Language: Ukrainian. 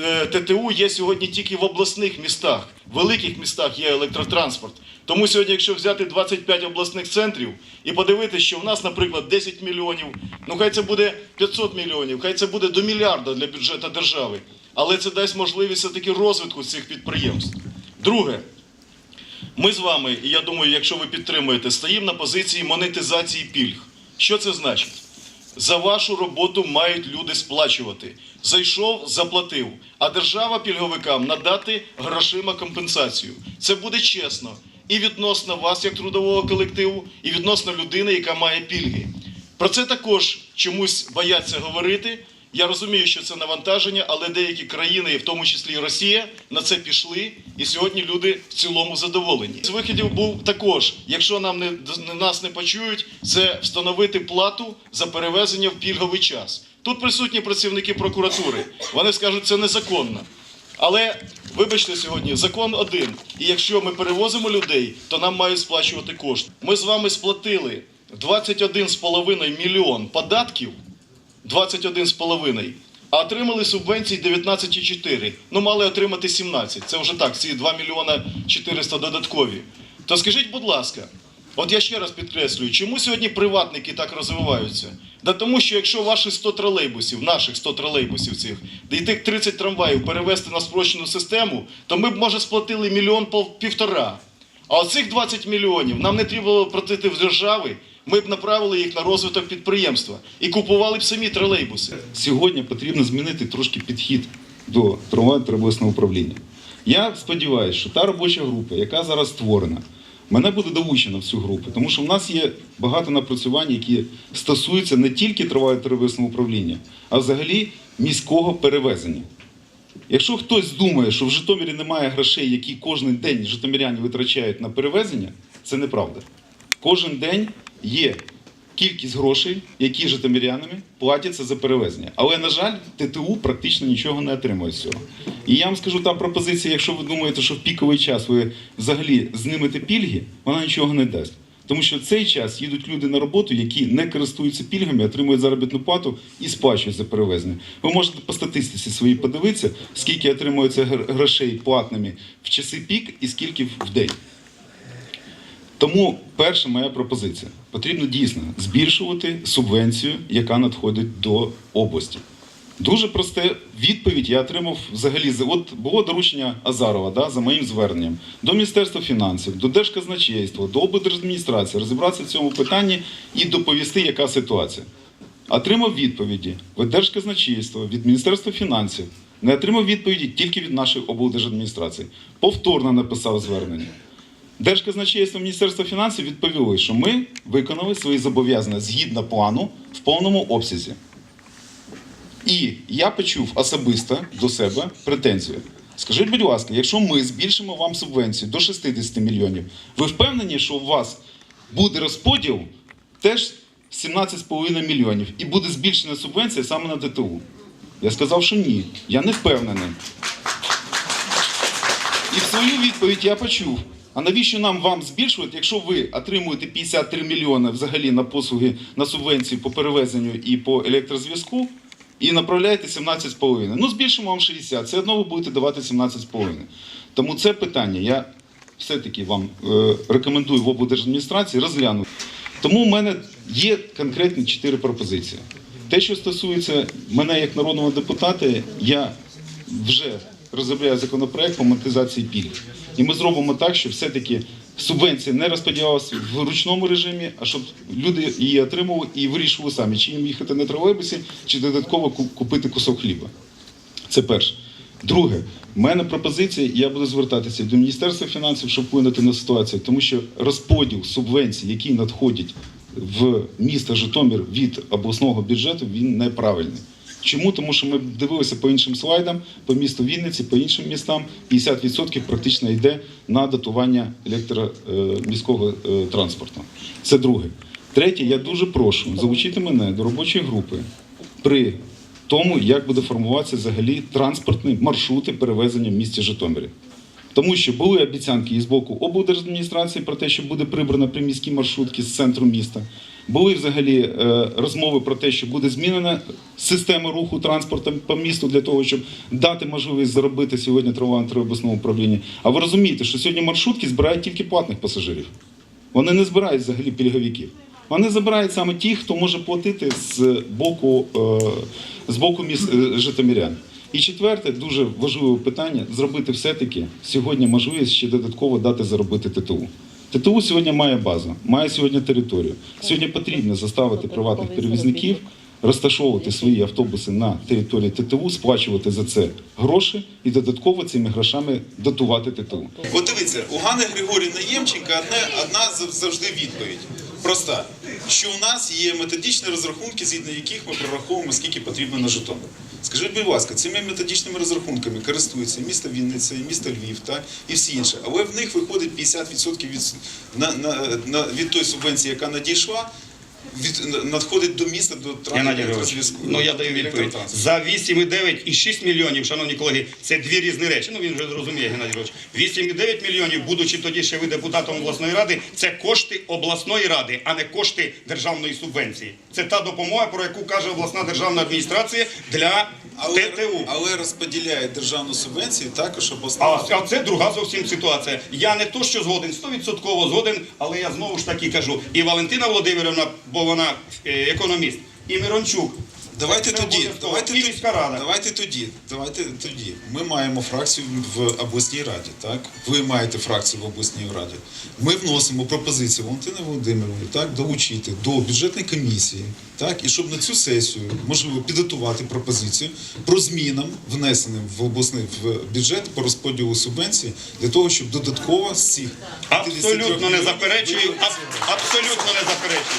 е, ТТУ є сьогодні тільки в обласних містах, в великих містах є електротранспорт. Тому сьогодні, якщо взяти 25 обласних центрів і подивитися, що в нас, наприклад, 10 мільйонів, ну хай це буде 500 мільйонів, хай це буде до мільярда для бюджету держави. Але це дасть можливість все-таки розвитку цих підприємств. Друге, ми з вами, і я думаю, якщо ви підтримуєте, стоїмо на позиції монетизації пільг. Що це значить? За вашу роботу мають люди сплачувати. Зайшов, заплатив. А держава пільговикам надати грошима компенсацію. Це буде чесно і відносно вас, як трудового колективу, і відносно людини, яка має пільги. Про це також чомусь бояться говорити. Я розумію, що це навантаження, але деякі країни, в тому числі і Росія, на це пішли, і сьогодні люди в цілому задоволені. З виходів був також, якщо нам не нас не почують, це встановити плату за перевезення в пільговий час. Тут присутні працівники прокуратури. Вони скажуть, це незаконно. Але вибачте сьогодні, закон один. І якщо ми перевозимо людей, то нам мають сплачувати кошти. Ми з вами сплатили 21,5 мільйон податків. 21,5, а отримали субвенції 19,4. Ну, мали отримати 17. Це вже так, ці 2 мільйона 400 додаткові. То скажіть, будь ласка, от я ще раз підкреслюю, чому сьогодні приватники так розвиваються? Да тому що якщо ваші 100 тролейбусів, наших 100 тролейбусів цих, й тих 30 трамваїв перевести на спрощену систему, то ми б, може, сплатили мільйон півтора. А оцих 20 мільйонів нам не треба платити в держави, ми б направили їх на розвиток підприємства і купували б самі тролейбуси. Сьогодні потрібно змінити трошки підхід до трамвайно-тролейбусного управління. Я сподіваюся, що та робоча група, яка зараз створена, мене буде долучена в цю групу, тому що в нас є багато напрацювань, які стосуються не тільки трамвайно-тролейбусного управління, а взагалі міського перевезення. Якщо хтось думає, що в Житомирі немає грошей, які кожен день житомиряни витрачають на перевезення, це неправда. Кожен день є кількість грошей, які житомирянами платяться за перевезення. Але, на жаль, ТТУ практично нічого не отримує з цього. І я вам скажу, там пропозиція, якщо ви думаєте, що в піковий час ви взагалі знимете пільги, вона нічого не дасть. Тому що цей час їдуть люди на роботу, які не користуються пільгами, отримують заробітну плату і сплачують за перевезення. Ви можете по статистиці своїй подивитися, скільки отримується гр- грошей платними в часи пік і скільки в день. Тому перша моя пропозиція: потрібно дійсно збільшувати субвенцію, яка надходить до області. Дуже просте відповідь я отримав взагалі. за- От було доручення Азарова да, за моїм зверненням до Міністерства фінансів, до Держказначейства, до облдержадміністрації розібратися в цьому питанні і доповісти, яка ситуація. Отримав відповіді від Держказначейства, від Міністерства фінансів. Не отримав відповіді тільки від нашої облдержадміністрації. Повторно написав звернення. Держказначейство Міністерства фінансів відповіли, що ми виконали свої зобов'язання згідно плану в повному обсязі. І я почув особисто до себе претензію. Скажіть, будь ласка, якщо ми збільшимо вам субвенцію до 60 мільйонів, ви впевнені, що у вас буде розподіл теж 17,5 мільйонів і буде збільшена субвенція саме на ДТУ? Я сказав, що ні, я не впевнений. І в свою відповідь я почув. А навіщо нам вам збільшувати, якщо ви отримуєте 53 мільйони взагалі на послуги на субвенції по перевезенню і по електрозв'язку, і направляєте 17,5? Ну, збільшимо вам 60, все одно ви будете давати 17,5. Тому це питання я все-таки вам е, рекомендую в облдержадміністрації розглянути. Тому в мене є конкретні чотири пропозиції. Те, що стосується мене як народного депутата, я вже розробляю законопроект по монетизації пільг. І ми зробимо так, щоб все-таки субвенція не розподілялася в ручному режимі, а щоб люди її отримували і вирішували самі, чи їм їхати на тролейбусі, чи додатково купити кусок хліба. Це перше. Друге, в мене пропозиція, я буду звертатися до Міністерства фінансів, щоб вплинути на ситуацію, тому що розподіл субвенцій, які надходять в місто Житомир від обласного бюджету, він неправильний. Чому? Тому що ми дивилися по іншим слайдам, по місту Вінниці, по іншим містам, 50% практично йде на датування електроміського е, транспорту. Це друге. Третє, я дуже прошу залучити мене до робочої групи при тому, як буде формуватися взагалі транспортні маршрути перевезення в місті Житомирі. Тому що були обіцянки і з боку облдержадміністрації про те, що буде прибрано приміські маршрутки з центру міста. Були взагалі е, розмови про те, що буде змінена система руху транспорту по місту для того, щоб дати можливість заробити сьогодні тривалому обласному управлінні. А ви розумієте, що сьогодні маршрутки збирають тільки платних пасажирів. Вони не збирають взагалі пільговиків. Вони забирають саме ті, хто може платити з боку, е, з боку міст е, житомирян. І четверте, дуже важливе питання зробити все-таки сьогодні можливість ще додатково дати заробити ТТУ. ТТУ сьогодні має базу, має сьогодні територію. Сьогодні потрібно заставити приватних перевізників розташовувати свої автобуси на території ТТУ, сплачувати за це гроші і додатково цими грошами дотувати ТТУ. От дивіться, у Гани Григорівни Ємченка одна зав- завжди відповідь. Проста, що у нас є методичні розрахунки, згідно яких ми прораховуємо, скільки потрібно на жетон. Скажіть, будь ласка, цими методичними розрахунками користуються місто Вінниця, місто Львів та, і всі інші. Але в них виходить 50% від, на, на, на, від тої субвенції, яка надійшла, від, надходить до міста, до транспорту. Ну я даю відповідь. За 8,9 і 6 мільйонів, шановні колеги, це дві різні речі. Ну він вже зрозуміє, Геннадій Григорович. 8,9 мільйонів, будучи тоді ще ви депутатом обласної ради, це кошти обласної ради, а не кошти державної субвенції. Це та допомога, про яку каже обласна державна адміністрація для Але, ТТУ. але розподіляє державну субвенцію також обласна. А, а це друга зовсім ситуація. Я не то, що згоден, 100% згоден, але я знову ж таки кажу, і Валентина Володимирівна, бо вона е, економіст, і Мирончук. Давайте тоді, давайте, І тоді- міська рада. давайте тоді, давайте тоді. Ми маємо фракцію в обласній раді, так? Ви маєте фракцію в обласній раді. Ми вносимо пропозицію Валентини Володимировні, так, долучити до бюджетної комісії, так, і щоб на цю сесію можливо підготувати пропозицію про змінам, внесеним в обласний в бюджет по розподілу субвенцій, для того, щоб додатково з цих Абсолютно не заперечую, аб- абсолютно не заперечую.